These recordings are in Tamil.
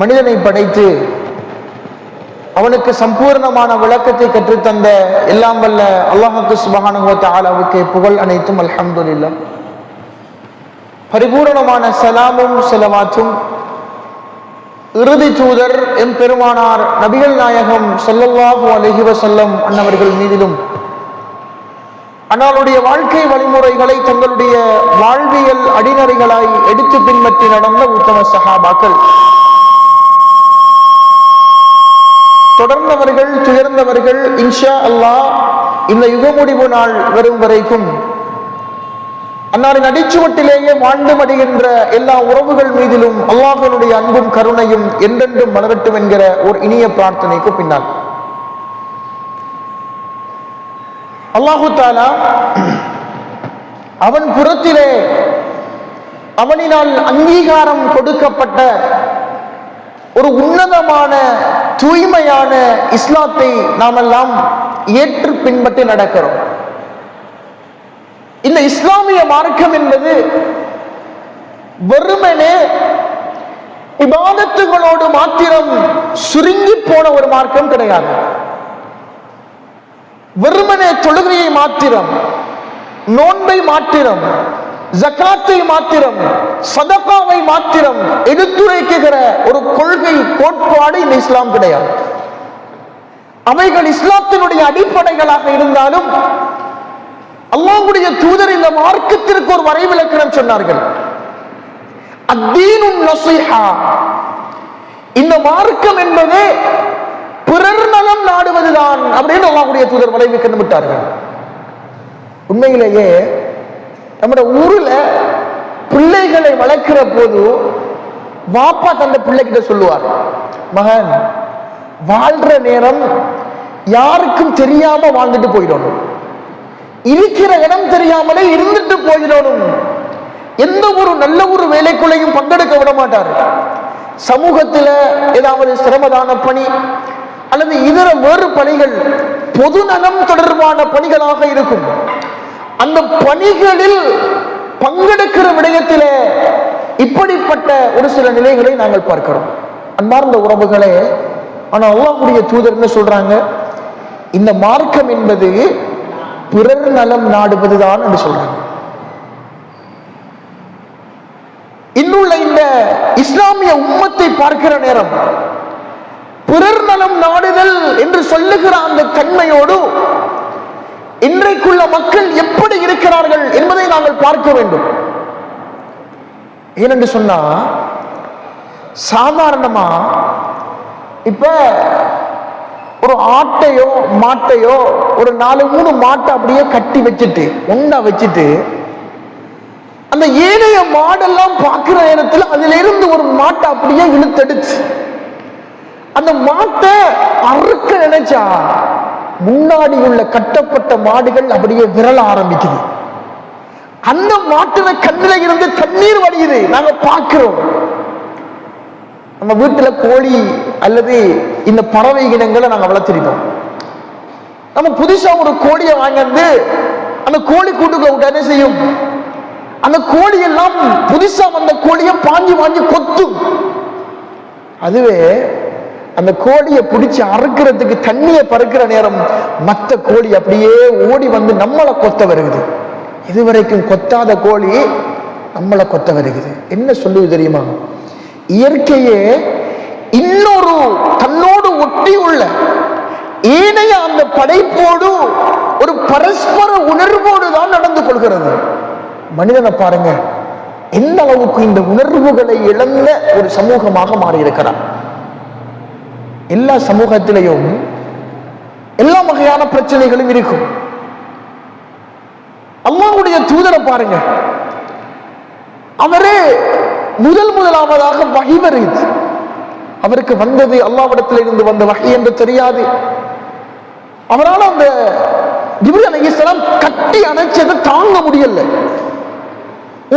மனிதனை படைத்து அவனுக்கு சம்பூர்ணமான விளக்கத்தை கற்றுத்தந்த எல்லாம் வல்ல அல்லாஹுக்கு சுபஹானுவத்த ஆலாவுக்கு புகழ் அனைத்தும் அல்ஹம்துலில்லா பரிபூரணமான சலாமும் செலவாற்றும் இறுதி தூதர் எம் பெருமானார் நபிகள் நாயகம் ஸல்லல்லாஹு அலைஹி செல்லம் அன்னவர்கள் மீதிலும். அன்னாருடைய வாழ்க்கை வழிமுறைகளை தங்களுடைய வாழ்வியல் அடிநறைகளாய் எடுத்து பின்பற்றி நடந்த உத்தம சஹாபாக்கள். தொடர்ந்தவர்கள் துயர்ந்தவர்கள் இன்ஷா அல்லாஹ் இந்த யுக முடிவு நாள் வரும் வரைக்கும் அன்னாரின் அடிச்சுவட்டிலேயே வாழ்ந்து மடிகின்ற எல்லா உறவுகள் மீதிலும் அல்லாஹனுடைய அன்பும் கருணையும் என்றென்றும் மலரட்டும் என்கிற ஒரு இனிய பிரார்த்தனைக்கு பின்னால். அல்லாஹு தாலா அவன் புறத்திலே அவனினால் அங்கீகாரம் கொடுக்கப்பட்ட ஒரு உன்னதமான தூய்மையான இஸ்லாத்தை நாமெல்லாம் ஏற்று பின்பற்றி நடக்கிறோம். இந்த இஸ்லாமிய மார்க்கம் என்பது வெறுமனே இபாதத்துகளோடு மாத்திரம் சுருங்கி போன ஒரு மார்க்கம் கிடையாது. வெறுமனே தொழுகையை மாத்திரம் நோன்பை மாத்திரம் ஜக்காத்தை மாத்திரம் சதகாவை மாத்திரம் எடுத்துரைக்குகிற ஒரு கொள்கை கோட்பாடு இந்த இஸ்லாம் கிடையாது. அவைகள் இஸ்லாத்தினுடைய அடிப்படைகளாக இருந்தாலும் அல்லாவுடைய தூதர் இந்த மார்க்கத்திற்கு ஒரு வரைவிலக்கணம் சொன்னார்கள். அத்தீனும் இந்த மார்க்கம் என்பது பிறர் நலம் நாடுவதுதான் அப்படின்னு அல்லாவுடைய தூதர் வரைவிக்கணும் விட்டார்கள் உண்மையிலேயே நம்மட ஊர்ல பிள்ளைகளை வளர்க்கிற போது வாப்பா தந்த பிள்ளைகிட்ட சொல்லுவார் மகன் வாழ்ற நேரம் யாருக்கும் தெரியாம வாழ்ந்துட்டு போயிடணும். இருக்கிற இடம் தெரியாமலே இருந்துட்டு போயிடணும். எந்த ஒரு நல்ல ஒரு வேலைக்குள்ளையும் பங்கெடுக்க விட மாட்டார். சமூகத்துல ஏதாவது சிரமதான பணி அல்லது இதர வேறு பணிகள் பொது நலம் தொடர்பான பணிகளாக இருக்கும். அந்த பணிகளில் பங்கெடுக்கிற விடயத்திலே இப்படிப்பட்ட ஒரு சில நிலைகளை நாங்கள் பார்க்கிறோம். அன்பார்ந்த உறவுகளே ஆனா அல்லாஹுடைய தூதர் என்ன சொல்றாங்க? இந்த மார்க்கம் என்பது பிறர் நலம் நாடுவதுதான் என்று சொல்றாங்க. இன்னுள்ள இந்த இஸ்லாமிய உம்மத்தை பார்க்கிற நேரம் பிறர் நலம் நாடுதல் என்று சொல்லுகிற அந்த தன்மையோடு இன்றைக்குள்ள மக்கள் எப்படி இருக்கிறார்கள் என்பதை நாங்கள் பார்க்க வேண்டும். ஏனென்று சொன்னா சாதாரணமா இப்ப ஒரு ஆட்டையோ மாட்டையோ ஒரு நாலு மூணு மாட்டை அப்படியே கட்டி வச்சுட்டு ஒன்னா வச்சுட்டு அந்த ஏனைய மாடெல்லாம் பார்க்கிற நேரத்தில் அதுல இருந்து ஒரு மாட்டை அப்படியே இழுத்தடிச்சு அந்த மாட்டை அறுக்க நினைச்சா முன்னாடி உள்ள கட்டப்பட்ட மாடுகள் அப்படியே விரல ஆரம்பிக்குது. அந்த மாட்டுல கண்ணில இருந்து தண்ணீர் வடியுது. நாங்க பார்க்கிறோம். நம்ம வீட்டுல கோழி அல்லது இந்த பறவை இனங்களை நாங்க வளர்த்திருக்கோம். நம்ம புதுசா ஒரு கோழியை வாங்கி அந்த கோழி கூட்டுக்குள்ள உடனே என்ன செய்யும்? அந்த கோழி எல்லாம் புதுசா வந்த கோழியை பாஞ்சு வாங்கி கொத்தும். அதுவே அந்த கோழியை பிடிச்சி அறுக்கிறதுக்கு தண்ணியை பறக்கிற நேரம் மற்ற கோழி அப்படியே ஓடி வந்து நம்மளை கொத்த வருகுது. இதுவரைக்கும் கொத்தாத கோழி நம்மளை கொத்த வருகுது. என்ன சொல்லுவது தெரியுமா? இயற்கையே இன்னொரு தன்னோடு ஒட்டி உள்ள ஏனைய அந்த படைப்போடு ஒரு பரஸ்பர உணர்வோடு தான் நடந்து கொள்கிறது. மனிதனை பாருங்க எந்த அளவுக்கு இந்த உணர்வுகளை இழந்த ஒரு சமூகமாக மாறியிருக்கிறான்? எல்லா சமூகத்திலையும் எல்லா வகையான பிரச்சனைகளும் இருக்கும். அம்மாவுடைய தூதரை பாருங்க. அவரே முதல் முதலாவதாக வகை வருகிறது. அவருக்கு வந்தது அல்லாவிடத்தில் இருந்து வந்த வகை என்று தெரியாது. அவரால் அந்த ஜிப்ரி அலைஹிஸ்ஸலாம் கட்டி அணைச்சதை தாங்க முடியல.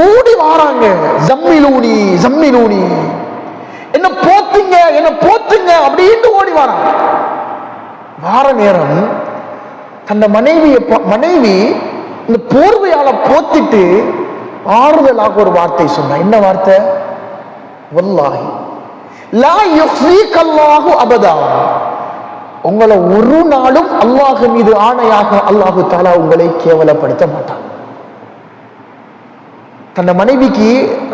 ஓடி வாராங்க. ஜம்மிலூனி ஜம்மிலூனி. என்ன போத்துங்க என்ன போத்துங்க அப்படின்னு ஓடி வாராங்க வார நேரம் தன்னை மனைவியை மனைவி இந்த போர்வையால போத்திட்டு ஆறுதலாக ஒரு வார்த்தை சொன்னா என்ன வார்த்தை? வல்லாஹி லா யுஹ்ஸீக அபதா. உங்களை ஒரு நாளும் அல்லாஹ் மீது ஆணையாக அல்லாஹு தாலா உங்களை கேவலப்படுத்த மாட்டான். தன்னை மனைவிக்கு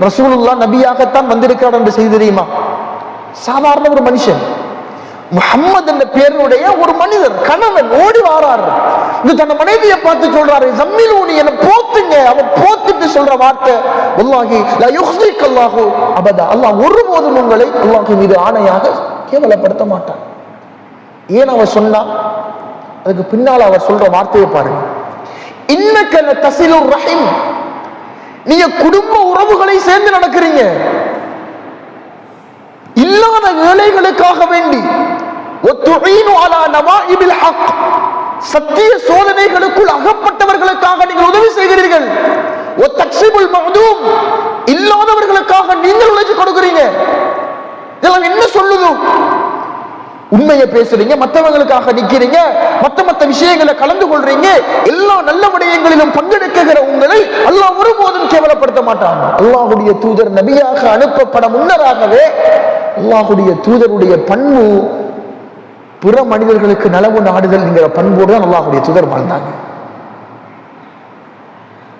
ரசூலுல்லா நபியாகத்தான் வந்திருக்கிறார் என்று செய்தி தெரியுமா? சாதாரண ஒரு மனுஷன். முகம்மது என்ற பேருடைய ஒரு மனிதர் கணவன் ஓடி வாரார். இது தன்னை மனைவியை பார்த்து சொல்றாரு ஜம்மில் ஊனி என்ன போத்துங்க. அவன் போத்துட்டு சொல்ற வார்த்தை உள்ளாகி லா அல்லாஹு அபதா. அல்லாஹ் ஒருபோதும் உங்களை அல்லாஹ் மீது ஆணையாக கேவலப்படுத்த மாட்டான். ஏன் அவன் சொன்னா? அதுக்கு பின்னால் அவர் சொல்ற வார்த்தையை பாருங்க. இன்னக்கல்ல தசிலூர் ரஹீம். நீங்க குடும்ப உறவுகளை சேர்ந்து நடக்கிறீங்க. இல்லாத ஏழைகளுக்காக வேண்டி. சத்திய சோதனைகளுக்குள் அகப்பட்டவர்களுக்காக நீங்கள் உதவி செய்கிறீர்கள். இல்லாதவர்களுக்காக நீங்கள் உழைச்சு கொடுக்கிறீங்க. இதெல்லாம் என்ன சொல்லுதும் உண்மையை பேசுறீங்க மற்றவங்களுக்காக நிக்கிறீங்க மத்த மத்த விஷயங்களை கலந்து கொள்றீங்க எல்லா நல்ல விடயங்களிலும் பங்கெடுக்குகிற உங்களை அல்லாஹ் ஒருபோதும் கேவலப்படுத்த மாட்டாங்க அல்லாஹுடைய தூதர் நபியாக அனுப்பப்பட முன்னராகவே அல்லாஹுடைய தூதருடைய பண்பு பிற மனிதர்களுக்கு நலவு நாடுதல் என்கிற பண்போடு தான் அல்லாஹுடைய தூதர் வாழ்ந்தாங்க.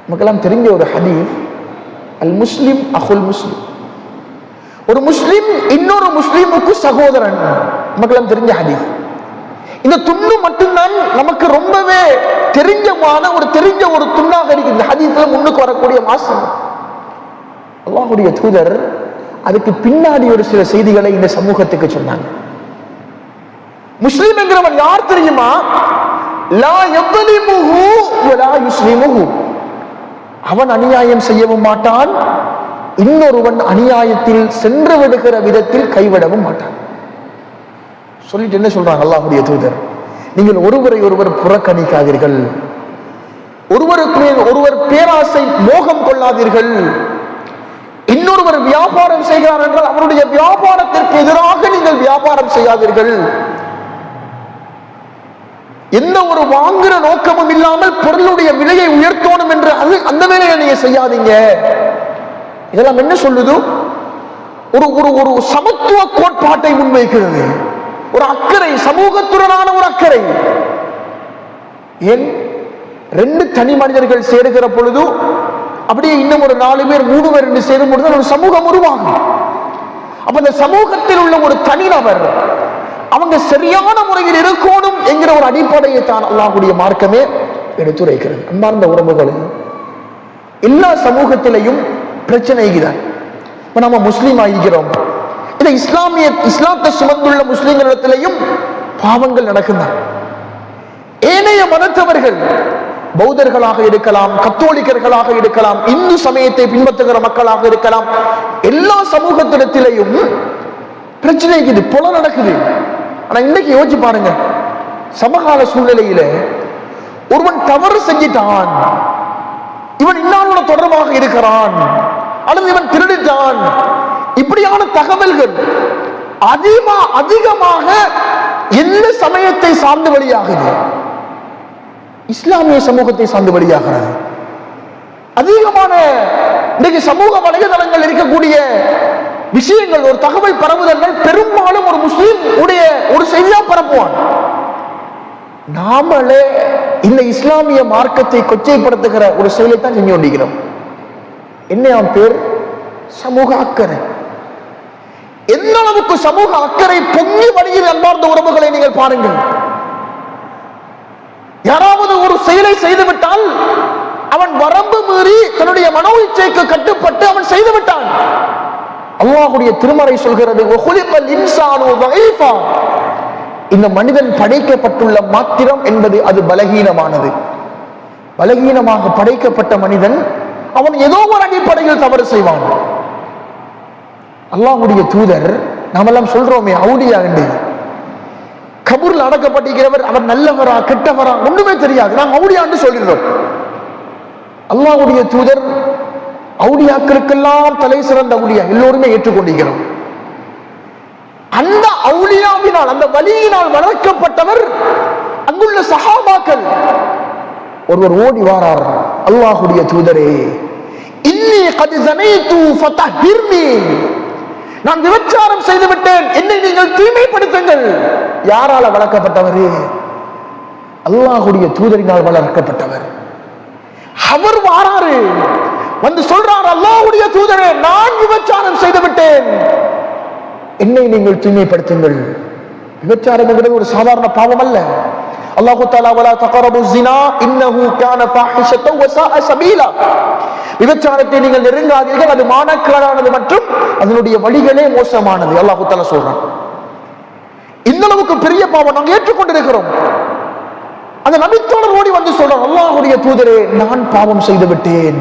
நமக்கெல்லாம் தெரிஞ்ச ஒரு ஹதீப் அல் முஸ்லிம் அஹுல் முஸ்லிம். ஒரு முஸ்லிம் இன்னொரு முஸ்லிமுக்கு சகோதரன். நமக்கெல்லாம் தெரிஞ்ச ஹதீஸ். இந்த துண்ணு மட்டும்தான் நமக்கு ரொம்பவே தெரிஞ்சமான ஒரு தெரிஞ்ச ஒரு துண்ணாக இருக்கு இந்த ஹதீஸ்ல முன்னுக்கு வரக்கூடிய மாசம். அல்லாஹுடைய தூதர் அதுக்கு பின்னாடி ஒரு சில செய்திகளை இந்த சமூகத்துக்கு சொன்னாங்க. முஸ்லீம் என்கிறவன் யார் தெரியுமா? லா எவ்வளிமுஹு லா யுஸ்லிமுஹு. அவன் அநியாயம் செய்யவும் மாட்டான். இன்னொருவன் அநியாயத்தில் சென்று விடுகிற விதத்தில் கைவிடவும் மாட்டான். சொல்லிட்டு என்ன சொல்றாங்க? அல்லாஹுடைய தூதர். நீங்கள் ஒருவரை ஒருவர் புறக்கணிக்காதீர்கள். ஒருவருக்கு ஒருவர் பேராசை மோகம் கொள்ளாதீர்கள். இன்னொருவர் வியாபாரம் செய்கிறார் என்றால் அவருடைய வியாபாரத்திற்கு எதிராக நீங்கள் வியாபாரம் செய்யாதீர்கள். எந்த ஒரு வாங்குற நோக்கமும் இல்லாமல் பொருளுடைய விலையை உயர்த்தணும் என்று அது அந்த வேலையை நீங்க செய்யாதீங்க. இதெல்லாம் என்ன சொல்லுது? ஒரு ஒரு ஒரு சமத்துவ கோட்பாட்டை முன்வைக்கிறது. ஒரு அக்கறை சமூகத்துடனான ஒரு அக்கறை. ஏன் ரெண்டு தனி மனிதர்கள் சேருகிற பொழுது அப்படியே இன்னும் ஒரு நாலு பேர் மூணு பேர் என்று சேரும் பொழுது ஒரு சமூகம் உருவாகும். அப்ப அந்த சமூகத்தில் உள்ள ஒரு தனிநபர் அவங்க சரியான முறையில் இருக்கணும் என்கிற ஒரு அடிப்படையை தான் அல்லாஹுடைய மார்க்கமே எடுத்துரைக்கிறது. அன்பார்ந்த உறவுகளும் எல்லா சமூகத்திலையும் பிரச்சனை தான் இப்ப நம்ம முஸ்லீம் ஆகிக்கிறோம். இதை இஸ்லாமிய இஸ்லாத்தை சுமந்துள்ள முஸ்லிம்களிடத்திலையும் பாவங்கள் நடக்கின்றன. ஏனைய மதத்தவர்கள் பௌத்தர்களாக இருக்கலாம் கத்தோலிக்கர்களாக இருக்கலாம் இந்து சமயத்தை பின்பற்றுகிற மக்களாக இருக்கலாம் எல்லா சமூகத்திடத்திலையும் பிரச்சனை இருக்குது புல நடக்குது. ஆனா இன்னைக்கு யோசிச்சு பாருங்க சமகால சூழ்நிலையில ஒருவன் தவறு செஞ்சிட்டான் இவன் இன்னாரோட தொடர்பாக இருக்கிறான் அல்லது இவன் திருடிட்டான் இப்படியான தகவல்கள் அதிகமா அதிகமாக எந்த சமயத்தை சார்ந்து வழியாகுது? இஸ்லாமிய சமூகத்தை சார்ந்து வழியாகிறது. அதிகமான இன்னைக்கு சமூக வலைதளங்கள் இருக்கக்கூடிய விஷயங்கள் ஒரு தகவல் பரவுதல்கள் பெரும்பாலும் ஒரு முஸ்லீம் உடைய ஒரு செய்தியா பரப்புவான் நாமளே இந்த இஸ்லாமிய மார்க்கத்தை கொச்சைப்படுத்துகிற ஒரு செயலை தான் செஞ்சு கொண்டிருக்கிறோம். என்ன பேர்? சமூக அக்கறை. எந்த அளவுக்கு சமூக அக்கறை பொங்கி வழியில் அன்பார்ந்த உறவுகளை நீங்கள் பாருங்கள். யாராவது ஒரு செயலை செய்துவிட்டால் அவன் வரம்பு மீறி தன்னுடைய மனோ இச்சைக்கு கட்டுப்பட்டு அவன் செய்து விட்டான் அல்லாஹுடைய திருமறை சொல்கிறது இந்த மனிதன் படைக்கப்பட்டுள்ள மாத்திரம் என்பது அது பலகீனமானது. பலகீனமாக படைக்கப்பட்ட மனிதன் அவன் ஏதோ ஒரு அடிப்படையில் தவறு செய்வான். அல்லாஹுடைய தூதர் நாமெல்லாம் சொல்றோமே அவுடியா என்று கபூர்ல அடக்கப்பட்டிருக்கிறவர் அவர் நல்லவரா கெட்டவரா ஒண்ணுமே தெரியாது. நாங்க அவுலியான்னு சொல்லிடுறோம். அல்லாஹுடைய தூதர் அவுடியாக்களுக்கெல்லாம் தலை சிறந்த அவுடியா எல்லோருமே ஏற்றுக்கொண்டிருக்கிறோம். அந்த அவுளியாவினால் அந்த வலியினால் வளர்க்கப்பட்டவர் அங்குள்ள சகாபாக்கள் ஒருவர் ஓடி வாரார் அல்லாஹுடைய தூதரே. இன்னி கது ஜனைத்து ஃபதஹிர்னி. நான் விபச்சாரம் செய்து விட்டேன் என்னை நீங்கள் தூய்மைப்படுத்துங்கள். யாரால வளர்க்கப்பட்டவர்? அல்லாஹுடைய தூதரினால் வளர்க்கப்பட்டவர். அவர் வாராரு. வந்து சொல்றார் அல்லாஹுடைய தூதரே நான் விபச்சாரம் செய்து விட்டேன் என்னை நீங்கள் தூய்மைப்படுத்துங்கள். விபச்சாரம் என்கிறது ஒரு சாதாரண பாவம் அல்ல அல்லாஹு தாலா வலா தகரபு ஜினா இன்னஹு கான ஃபாஹிஷத்தன் வஸா சபீலா விபச்சாரத்தை நீங்கள் நெருங்காதீர்கள் அது மானக்காரானது மற்றும் அதனுடைய வழிகளே மோசமானது அல்லாஹு தாலா சொல்றான். இந்த அளவுக்கு பெரிய பாவம் நாங்கள் ஏற்றுக்கொண்டிருக்கிறோம். அந்த நபித்தோழர் ஓடி வந்து சொல்றான் அல்லாஹுடைய தூதரே நான் பாவம் செய்து விட்டேன்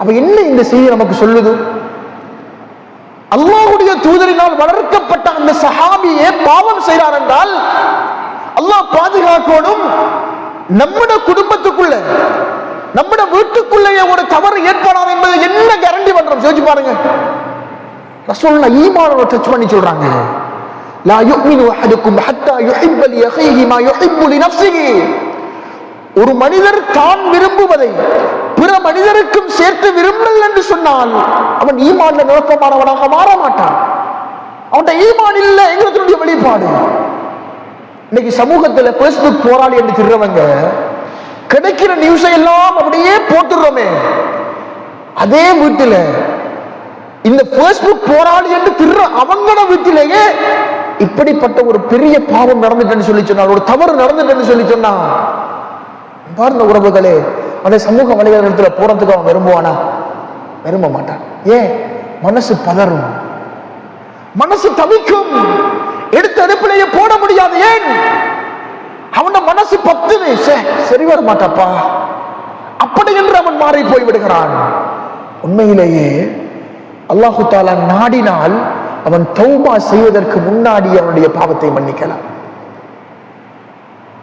அப்ப என்ன இந்த செய்தி நமக்கு சொல்லுது? அல்லாஹுடைய தூதரினால் வளர்க்கப்பட்ட அந்த சஹாபியே பாவம் செய்கிறார் என்றால் அல்லாஹ் பாதுகாக்கணும். நம்மட குடும்பத்துக்குள்ள நம்மட வீட்டுக்குள்ளேயே ஒரு தவறு ஏற்படாது என்பது என்ன கேரண்டி பண்றோம்? யோசிச்சு பாருங்க. ரசூல்லா ஈமானோட டச் பண்ணி சொல்றாங்க. லா யுமினு அஹதுக்கும் ஹத்தா யுஹிப்ப லியஹீஹி மா யுஹிப்பு லினஃப்ஸிஹி ஒரு மனிதர் தான் விரும்புவதை பிற மனிதருக்கும் சேர்த்து விரும்பல் என்று சொன்னால் அவன் ஈமான்ல நிரப்பமானவனாக மாற மாட்டான். அவன்கிட்ட ஈமான் இல்லை எங்களுடைய வெளிப்பாடு. இன்னைக்கு சமூகத்துல பேஸ்புக் போராளி என்று சொல்றவங்க கிடைக்கிற நியூஸை எல்லாம் அப்படியே போட்டுடுறோமே. அதே வீட்டுல இந்த பேஸ்புக் போராளி என்று திருற அவங்கள வீட்டிலேயே இப்படிப்பட்ட ஒரு பெரிய பாவம் நடந்துட்டேன்னு சொல்லி சொன்னார். ஒரு தவறு நடந்துட்டேன்னு சொல்லி சொன்னா பாருங்க உறவுகளே அந்த சமூக வலைதளத்துல போறதுக்கு அவன் விரும்புவானா? விரும்ப மாட்டான். ஏன்? மனசு பதறும். மனசு தவிக்கும். எடுத்த அடுப்பிலேயே போட முடியாது ஏன்? அவன மனசு பத்து சே, சரி வர மாட்டாப்பா. அப்படி என்று அவன் மாறி போய் விடுகிறான். உண்மையிலேயே அல்லாஹு தாலா நாடினால் அவன் தௌபா செய்வதற்கு முன்னாடி அவனுடைய பாவத்தை மன்னிக்கலாம்.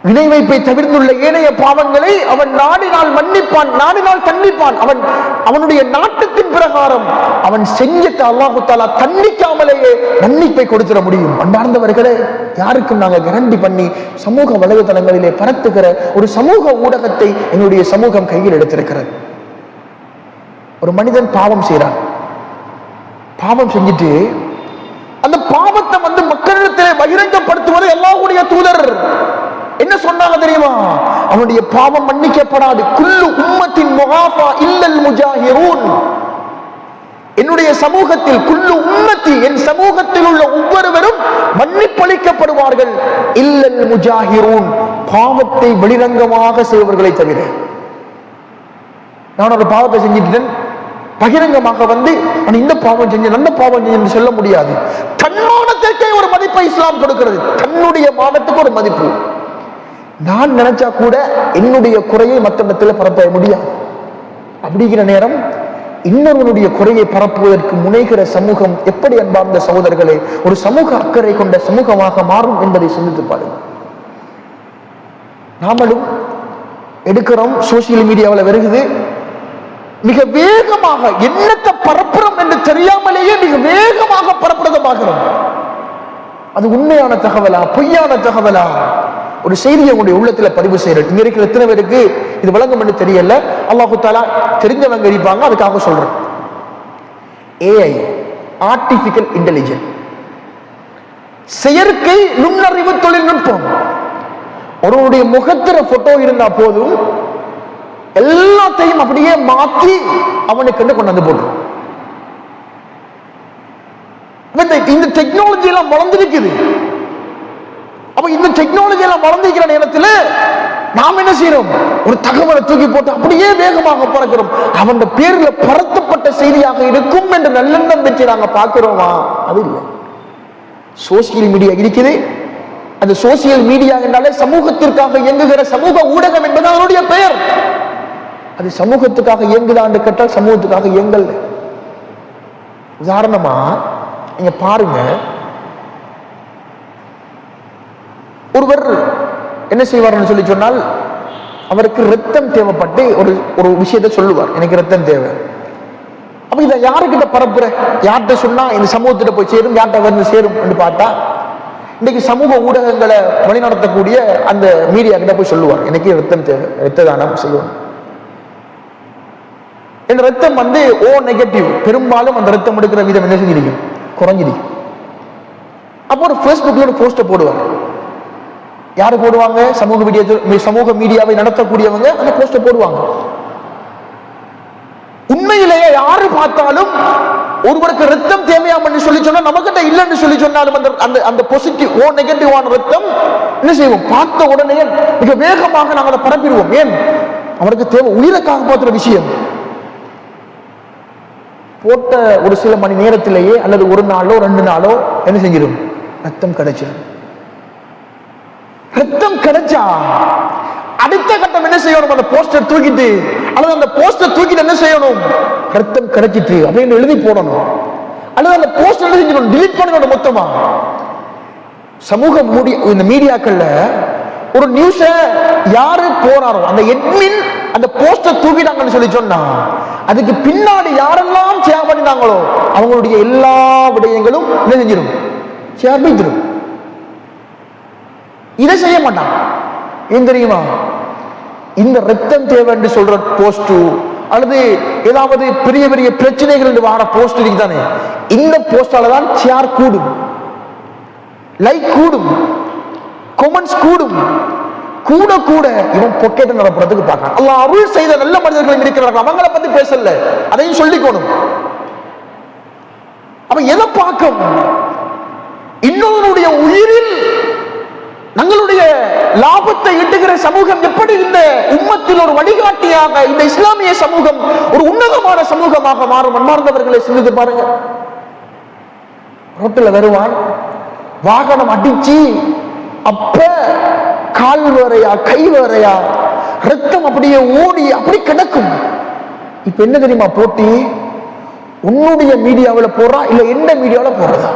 இணை வைப்பை தவிர்த்துள்ள ஏனைய பாவங்களை அவன் நாடினால் மன்னிப்பான் நாடினால் தண்டிப்பான். அவன் அவனுடைய நாட்டத்தின் பிரகாரம் அவன் செஞ்சத்தை அல்லாஹு தாலா தண்டிக்காமலேயே மன்னிப்பை கொடுத்துட முடியும். அன்பார்ந்தவர்களே யாருக்கும் நாங்க கேரண்டி பண்ணி சமூக வலைதளங்களிலே பரத்துகிற ஒரு சமூக ஊடகத்தை என்னுடைய சமூகம் கையில் எடுத்திருக்கிறது. ஒரு மனிதன் பாவம் செய்கிறான் பாவம் செஞ்சுட்டு அந்த பாவத்தை வந்து மக்களிடத்திலே பகிரங்கப்படுத்துவது எல்லாருடைய தூதர். என்ன சொன்னாங்க தெரியுமா? அவனுடைய பாவம் மன்னிக்கப்படாது. குல்லு உம்மத்தின் முகாஃபா இல்லல் முஜாஹிரூன். என்னுடைய சமூகத்தில் குல்லு உம்மத்தி என் சமூகத்தில் உள்ள ஒவ்வொருவரும் மன்னிப்பளிக்கப்படுவார்கள். இல்லல் முஜாஹிரூன். பாவத்தை வெளிரங்கமாக செய்வர்களை தவிர. நான் ஒரு பாவத்தை செஞ்சுட்டேன். பகிரங்கமாக வந்து நான் இந்த பாவம் செஞ்சேன் அந்த பாவம் செஞ்சேன் சொல்ல முடியாது. தன்மானத்திற்கே ஒரு மதிப்பை இஸ்லாம் கொடுக்கிறது. தன்னுடைய மானத்துக்கு ஒரு மதிப்பு. நான் நினைச்சா கூட என்னுடைய குறையை மற்றஇடத்துல பரப்ப முடியாது. அப்படிங்கிற நேரம் இன்னொருவனுடைய குறையை பரப்புவதற்கு முனைகிற சமூகம் எப்படி அன்பார்ந்த சகோதரர்களே ஒரு சமூக அக்கறை கொண்ட சமூகமாக மாறும் என்பதை சிந்தித்து பாருங்க நாமளும் எடுக்கிறோம் சோசியல் மீடியாவில் வருகிறது. மிக வேகமாக என்னத்தை பரப்புறோம் என்று தெரியாமலேயே மிக வேகமாக பரப்புறதை பார்க்கிறோம் அது உண்மையான தகவலா பொய்யான தகவலா? ஒரு செய்தியை உங்களுடைய உள்ளத்துல பதிவு செய்யறது. இங்க இருக்கிற எத்தனை பேருக்கு இது விளங்கும் என்று தெரியல. அல்லாஹு தாலா தெரிஞ்சவங்க இருப்பாங்க அதுக்காக சொல்றேன். ஏஐ ஆர்டிபிஷியல் இன்டெலிஜென்ட் செயற்கை நுண்ணறிவு தொழில்நுட்பம். ஒருவருடைய முகத்திர போட்டோ இருந்தா போதும் எல்லாத்தையும் அப்படியே மாத்தி அவனுக்கு கொண்டு வந்து போட்டுரும். இந்த இந்த டெக்னாலஜி எல்லாம் வளர்ந்துருக்குது. அப்ப இந்த டெக்னாலஜி எல்லாம் வளர்ந்திருக்கிற நேரத்தில் நாம் என்ன செய்யறோம் ஒரு தகவலை தூக்கி போட்டு அப்படியே வேகமாக பறக்கிறோம். அவன் பேர்ல பரத்தப்பட்ட செய்தியாக இருக்கும் என்ற நல்லெண்ணம் வச்சு நாங்க பார்க்கிறோமா? அது இல்லை. சோசியல் மீடியா இருக்குது. அந்த சோசியல் மீடியா என்றாலே சமூகத்திற்காக இயங்குகிற சமூக ஊடகம் என்பது அதனுடைய பெயர். அது சமூகத்துக்காக இயங்குதா என்று கேட்டால் சமூகத்துக்காக இயங்கல் உதாரணமா நீங்க பாருங்க ஒருவர் என்ன செய்வார்னு சொல்லி சொன்னால் அவருக்கு ரத்தம் தேவைப்பட்டு ஒரு ஒரு விஷயத்தை சொல்லுவார். எனக்கு ரத்தம் தேவை. அப்ப இதை யாருக்கிட்ட பரப்புற? யார்கிட்ட சொன்னா இந்த சமூகத்திட்ட போய் சேரும் யார்கிட்ட வந்து சேரும் என்று பார்த்தா இன்னைக்கு சமூக ஊடகங்களை வழிநடத்தக்கூடிய அந்த மீடியா கிட்ட போய் சொல்லுவார். எனக்கு ரத்தம் தேவை ரத்த தானம் செய்யணும். இந்த ரத்தம் வந்து ஓ நெகட்டிவ் பெரும்பாலும் அந்த ரத்தம் எடுக்கிற விதம் என்ன செஞ்சிருக்கும் குறைஞ்சிருக்கும். அப்போ ஒரு ஃபேஸ்புக்ல ஒரு போஸ்டை போடுவாங்க யாரு போடுவாங்க? சமூக மீடியா சமூக மீடியாவை நடத்தக்கூடியவங்க அந்த போஸ்டை போடுவாங்க. உண்மையிலேயே யாரு பார்த்தாலும் ஒருவருக்கு ரத்தம் தேவையாமன்னு சொல்லி சொன்னா நமக்கிட்ட இல்லைன்னு சொல்லி சொன்னாலும் அந்த அந்த அந்த பாசிட்டிவ் ஓ நெகட்டிவான ரத்தம் என்ன செய்வோம்? பார்த்த உடனே மிக வேகமாக நாங்கள் அதை பரப்பிடுவோம். ஏன்? அவருக்கு தேவை உயிரக்காக பார்த்துற விஷயம். போட்ட ஒரு சில மணி நேரத்திலேயே அல்லது ஒரு நாளோ ரெண்டு நாளோ என்ன செஞ்சிடும் ரத்தம் கிடைச்சிடும் ரத்தம் கிடைச்சா அடுத்த கட்டம் என்ன செய்யணும்? அந்த போஸ்டர் தூக்கிட்டு அல்லது அந்த போஸ்டர் தூக்கிட்டு என்ன செய்யணும்? ரத்தம் கிடைச்சிட்டு அப்படின்னு எழுதி போடணும். அல்லது அந்த போஸ்டர் என்ன செஞ்சிடணும்? டிலீட் பண்ணணும் மொத்தமா. சமூக மீடியா இந்த மீடியாக்கள்ல ஒரு நியூஸ யாரு போறாரோ அந்த எட்மின் அந்த போஸ்டர் தூக்கிட்டாங்கன்னு சொல்லி சொன்னா அதுக்கு பின்னாடி யாரெல்லாம் சேர் பண்ணினாங்களோ அவங்களுடைய எல்லா விடயங்களும் என்ன செஞ்சிடும்? சேர் பண்ணிடும் இதை செய்ய மாட்டான். ஏன் தெரியுமா? இந்த ரத்தம் தேவை என்று சொல்ற போஸ்ட் அல்லது ஏதாவது பெரிய பெரிய பிரச்சனைகள் என்று வார போஸ்ட் தானே இந்த போஸ்டால தான் ஷேர் கூடும். லைக் கூடும். கொமெண்ட்ஸ் கூடும். கூட கூட இவன் பொக்கெட்டை நடப்புறதுக்கு பார்க்கலாம் அல்ல அருள் செய்த நல்ல மனிதர்கள் இருக்கிறார்கள்? அவங்கள பத்தி பேசல. அதையும் சொல்லிக்கணும். அவன் எதை பார்க்கும் இன்னொருடைய உயிரில் தங்களுடைய லாபத்தை ஈட்டுகிற சமூகம் எப்படி இந்த உம்மத்தில் ஒரு வழிகாட்டியாக இந்த இஸ்லாமிய சமூகம் ஒரு உன்னதமான சமூகமாக மாறும்? மன்மார்ந்தவர்களை சிந்தித்து பாருங்க. ரோட்டில் வருவான் வாகனம் அடிச்சு அப்ப கால் வரையா கை வரையா ரத்தம் அப்படியே ஓடி அப்படி கிடக்கும். இப்ப என்ன தெரியுமா போட்டி? உன்னுடைய மீடியாவில் போடுறா இல்ல என்ன மீடியாவில் போடுறதா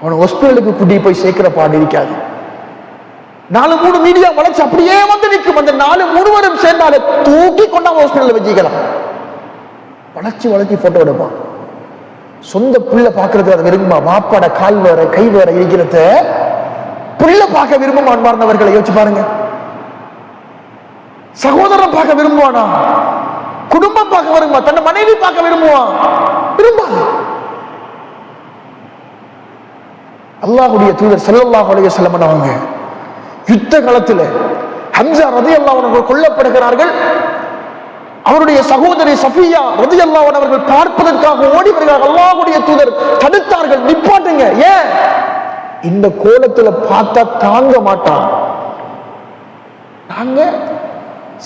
அவனை ஹாஸ்பிட்டலுக்கு கூட்டி போய் சேர்க்கிற பாடு இருக்காது. நாலு மூணு மீடியா வளைச்சு அப்படியே வந்து நிற்கும். அந்த நாலு முழுவரும் சேர்ந்தாலே தூக்கி கொண்டா ஹாஸ்பிட்டல்ல வச்சுக்கலாம். வளர்ச்சி வளர்ச்சி போட்டோ எடுப்பான். சொந்த புள்ள பாக்குறது அதை விரும்புமா? மாப்பாட கால் வேற கை வேற இருக்கிறத. புள்ள பார்க்க விரும்பும் அன்பார்ந்தவர்களை? யோசிச்சு பாருங்க. சகோதரன் பார்க்க விரும்புவானா? குடும்பம் பார்க்க விரும்புவா? தன்னை மனைவி பார்க்க விரும்புவான் விரும்பாது. அல்லாஹுடைய தூதர் ஸல்லல்லாஹு அலைஹி வஸல்லம் அவங்க யுத்த காலத்தில் ஹம்சா ரலியல்லாஹு அவர்கள் கொல்லப்படுகிறார்கள். அவருடைய சகோதரி சஃபியா ரதி அன்ஹா அவர்கள் பார்ப்பதற்காக ஓடி வருகிறார்கள் அல்லாவுடைய தூதர் தடுத்தார்கள். நிப்பாட்டுங்க. ஏன்? இந்த கோலத்துல பார்த்தா தாங்க மாட்டான். நாங்க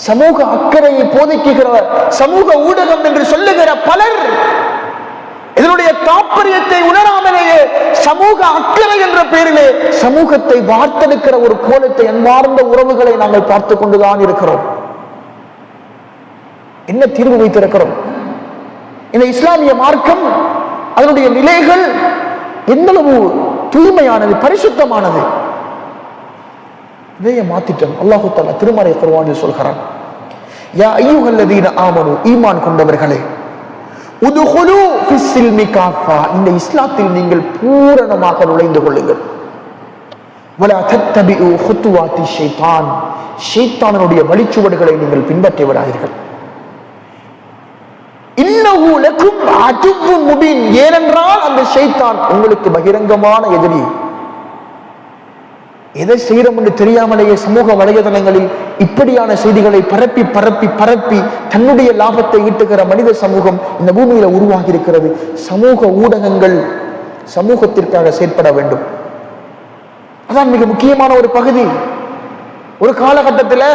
சமூக அக்கறையை போதிக்குகிற சமூக ஊடகம் என்று சொல்லுகிற பலர் இதனுடைய தாற்பயத்தை உணராமலேயே சமூக அக்கறை என்ற பெயரிலே சமூகத்தை வார்த்தெடுக்கிற ஒரு கோலத்தை அன்பார்ந்த உறவுகளை நாங்கள் பார்த்து கொண்டுதான் இருக்கிறோம். என்ன தீர்வு வைத்திருக்கிறோம்? இந்த இஸ்லாமிய மார்க்கம் அதனுடைய நிலைகள் எந்தளவு தூய்மையானது பரிசுத்தமானது? இதைய மாத்திட்டோம். அல்லாஹு தாலா திருமறை குர்ஆனில் சொல்கிறான் யா ஐயுஹல்லதீன ஆமனு ஈமான் கொண்டவர்களே இந்த இஸ்லாத்தில் நீங்கள் பூரணமாக நுழைந்து கொள்ளுங்கள். வலா தத்தபிஉ ஹுத்துவாத்தி ஷைத்தான். ஷைத்தானுடைய வழிச்சுவடுகளை நீங்கள் பின்பற்றி விடாதீர்கள். இன்னஹு லக்கும் அதுவும் முபீன். ஏனென்றால் அந்த ஷைத்தான் உங்களுக்கு பகிரங்கமான எதிரி. எதை செய்யறோம் என்று தெரியாமலேயே சமூக வலைதளங்களில் இப்படியான செய்திகளை பரப்பி பரப்பி பரப்பி தன்னுடைய லாபத்தை ஈட்டுகிற மனித சமூகம் இந்த பூமியில உருவாகி இருக்கிறது சமூக ஊடகங்கள் சமூகத்திற்காக செயற்பட வேண்டும். அதான் மிக முக்கியமான ஒரு பகுதி. ஒரு காலகட்டத்தில்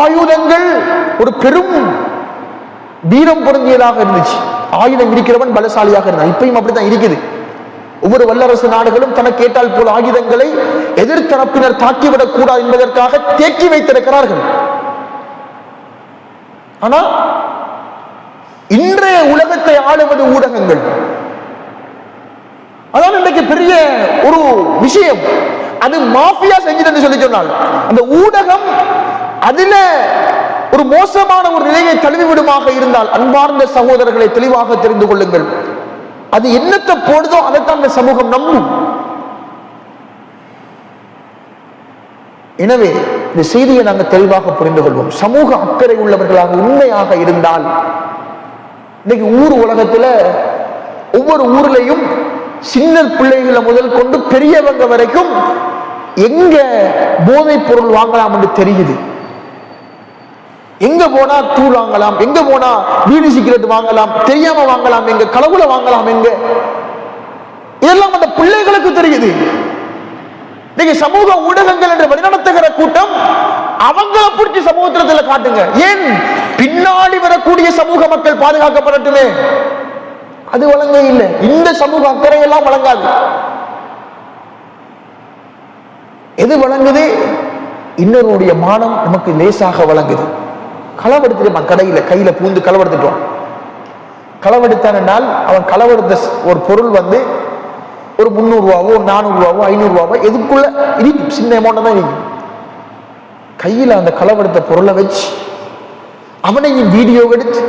ஆயுதங்கள் ஒரு பெரும் வீரம் பொருந்தியதாக இருந்துச்சு. ஆயுதம் இருக்கிறவன் பலசாலியாக இருந்தான். இப்பயும் அப்படித்தான் இருக்குது. ஒவ்வொரு வல்லரசு நாடுகளும் தனக்கு கேட்டால் போல் ஆயுதங்களை எதிர்த்தரப்பினர் தாக்கிவிடக் கூடாது என்பதற்காக தேக்கி வைத்திருக்கிறார்கள். ஆனா இன்றைய உலகத்தை ஆளுவது ஊடகங்கள். அதான் இன்றைக்கு பெரிய ஒரு விஷயம். அது மாஃபியா செஞ்சது சொல்லி சொன்னால் அந்த ஊடகம் அதுல ஒரு மோசமான ஒரு நிலையை தழுவிவிடுமாக இருந்தால் அன்பார்ந்த சகோதரர்களை தெளிவாக தெரிந்து கொள்ளுங்கள். அது என்னத்தை போடுதோ அதைத்தான் அந்த சமூகம் நம்பும். எனவே இந்த செய்தியை நாங்கள் தெளிவாக புரிந்து கொள்வோம். சமூக அக்கறை உள்ளவர்களாக உண்மையாக இருந்தால் இன்னைக்கு ஊர் உலகத்துல ஒவ்வொரு ஊர்லையும் சின்ன பிள்ளைகளை முதல் கொண்டு பெரியவங்க வரைக்கும் எங்க போதைப் பொருள் வாங்கலாம் என்று தெரியுது. எங்க போனா தூள் வாங்கலாம் எங்க போனா பீடி சிகரெட் வாங்கலாம் தெரியாம வாங்கலாம் எங்க கடவுளை வாங்கலாம் எங்க? இதெல்லாம் அந்த பிள்ளைகளுக்கு தெரியுது. நீங்க சமூக ஊடகங்கள் என்று வழிநடத்துகிற கூட்டம் அவங்கள பிடிச்சி சமூகத்தில் காட்டுங்க. ஏன்? பின்னாடி வரக்கூடிய சமூக மக்கள் பாதுகாக்கப்படட்டுமே? அது வழங்க இல்லை. இந்த சமூக அக்கறை எல்லாம் வழங்காது. எது வழங்குது? இன்னொருடைய மானம் நமக்கு லேசாக வழங்குது. களவெடுத்துட்டான் கடையில் கையில் பூந்து களவெடுத்துட்டான் களவெடுத்தானால் அவன் களவெடுத்த ஒரு பொருள் வந்து ஒரு முந்நூறுரூவாவோ ஒரு நானூறுரூவாவோ ஐநூறுரூவாவோ எதுக்குள்ள இனிக்கும் சின்ன அமௌண்ட்டு தான் இனிக்கும். கையில் அந்த களவெடுத்த பொருளை வச்சு அவனையும் வீடியோ எடுத்து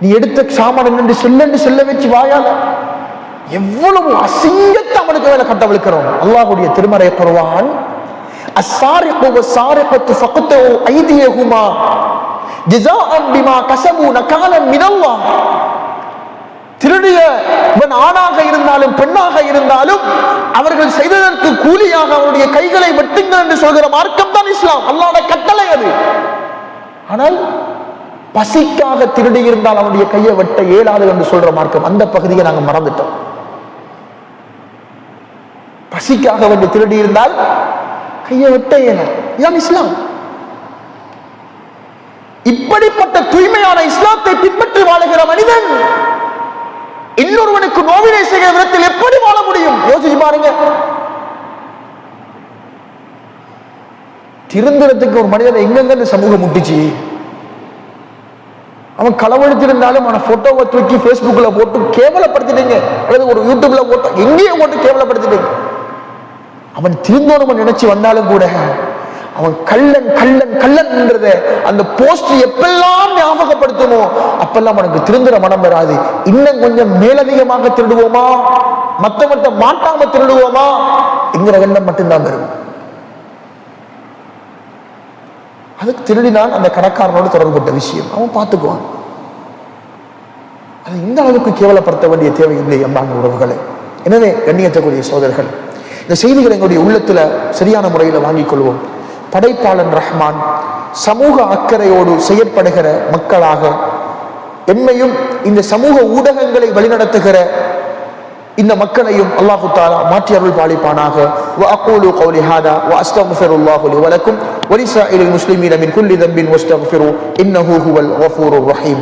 நீ எடுத்த சாமான் நின்று சொல்லு சொல்ல வச்சு வாயால. எவ்வளவு அசிங்கத்தை அவனுக்கு வேலை கட்டவிழ்க்கிறோம் அல்லாஹுடைய திருமறை குருவான் அசாரிப்பு சாரிப்பத்து ஃபக்குத்தோ ஐதியகுமா ஜிசாஅம் பிமா கசபு நகாலன் மிதல்லா திருடியவன் ஆணாக இருந்தாலும் பெண்ணாக இருந்தாலும் அவர்கள் செய்ததற்கு கூலியாக அவருடைய கைகளை வெட்டுங்கள் என்று சொல்கிற மார்க்கம் தான் இஸ்லாம். அல்லாத கட்டளை அது. ஆனால் பசிக்காக திருடி இருந்தால் அவனுடைய கையை வெட்ட இயலாது என்று சொல்ற மார்க்கம். அந்த பகுதியை நாங்கள் மறந்துட்டோம். பசிக்காக வந்து திருடி இருந்தால் கையை வெட்ட இயலாது. இதான் இஸ்லாம்? இப்படிப்பட்ட தூய்மையான இஸ்லாத்தை பின்பற்றி வாழுகிற மனிதன் இன்னொருவனுக்கு நோவினை செய்கிற விதத்தில் எப்படி வாழ முடியும்? யோசிச்சு பாருங்க. திருந்துறதுக்கு ஒரு மனிதன் எங்கெங்க சமூகம் முட்டுச்சு? அவன் களவெடுத்திருந்தாலும் அவனை போட்டோவை தூக்கி ஃபேஸ்புக்கில் போட்டு கேவலப்படுத்திட்டீங்க. அல்லது ஒரு யூடியூப்ல போட்டோ எங்கேயும் போட்டு கேவலப்படுத்திட்டீங்க. அவன் திருந்தோணும் நினைச்சு வந்தாலும் கூட அவன் கள்ளன் கள்ளன் கள்ளன்ன்றத அந்த போஸ்ட் எப்பெல்லாம் ஞாபகப்படுத்தணும் அப்பெல்லாம் அவனுக்கு திருந்துற மனம் வராது. இன்னும் கொஞ்சம் மேலதிகமாக திருடுவோமா? மத்தவன்ட்ட மாட்டாம திருடுவோமா? என்கிற எண்ணம் மட்டும்தான் வரும். அதுக்கு திருடினான் அந்த கடைக்காரனோடு தொடர்புட்ட விஷயம். அவன் பார்த்துக்குவான். அது இந்த அளவுக்கு கேவலப்படுத்த வேண்டிய தேவை இல்லை அன்பான உறவுகளை. எனவே கண்ணியத்தக்கூடிய சோதர்கள் இந்த செய்திகளை எங்களுடைய உள்ளத்துல சரியான முறையில் வாங்கிக் கொள்வோம். படைப்பாளன் ரஹ்மான் சமூக அக்கறையோடு செயற்படுகிற மக்களாக எம்மையும் இந்த சமூக ஊடகங்களை வழிநடத்துகிற இந்த மக்களையும் அல்லாஹு தாலா மாற்றி அருள் பாலிப்பானாக وأقول قولي هذا وأستغفر الله لي ولكم ولسائر المسلمين من كل ذنب واستغفروا إنه هو الغفور الرحيم